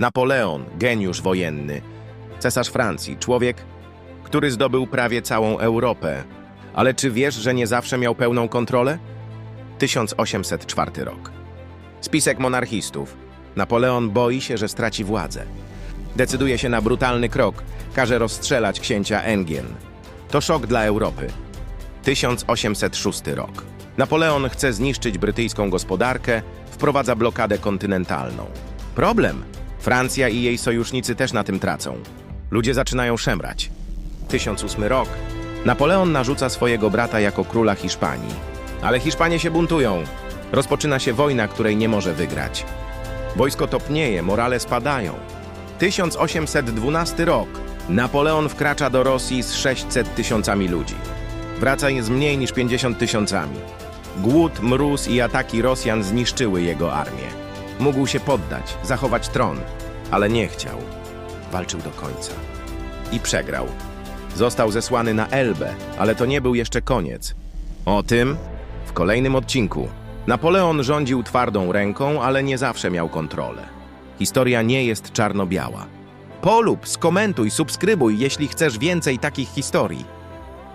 Napoleon, geniusz wojenny. Cesarz Francji, człowiek, który zdobył prawie całą Europę. Ale czy wiesz, że nie zawsze miał pełną kontrolę? 1804 rok. Spisek monarchistów. Napoleon boi się, że straci władzę. Decyduje się na brutalny krok. Każe rozstrzelać księcia Engien. To szok dla Europy. 1806 rok. Napoleon chce zniszczyć brytyjską gospodarkę, wprowadza blokadę kontynentalną. Problem. Francja i jej sojusznicy też na tym tracą. Ludzie zaczynają szemrać. 1008 rok. Napoleon narzuca swojego brata jako króla Hiszpanii. Ale Hiszpanie się buntują. Rozpoczyna się wojna, której nie może wygrać. Wojsko topnieje, morale spadają. 1812 rok. Napoleon wkracza do Rosji z 600 tysiącami ludzi. Wraca z mniej niż 50 tysiącami. Głód, mróz i ataki Rosjan zniszczyły jego armię. Mógł się poddać, zachować tron, ale nie chciał. Walczył do końca. I przegrał. Został zesłany na Elbę, ale to nie był jeszcze koniec. O tym w kolejnym odcinku. Napoleon rządził twardą ręką, ale nie zawsze miał kontrolę. Historia nie jest czarno-biała. Polub, skomentuj, subskrybuj, jeśli chcesz więcej takich historii.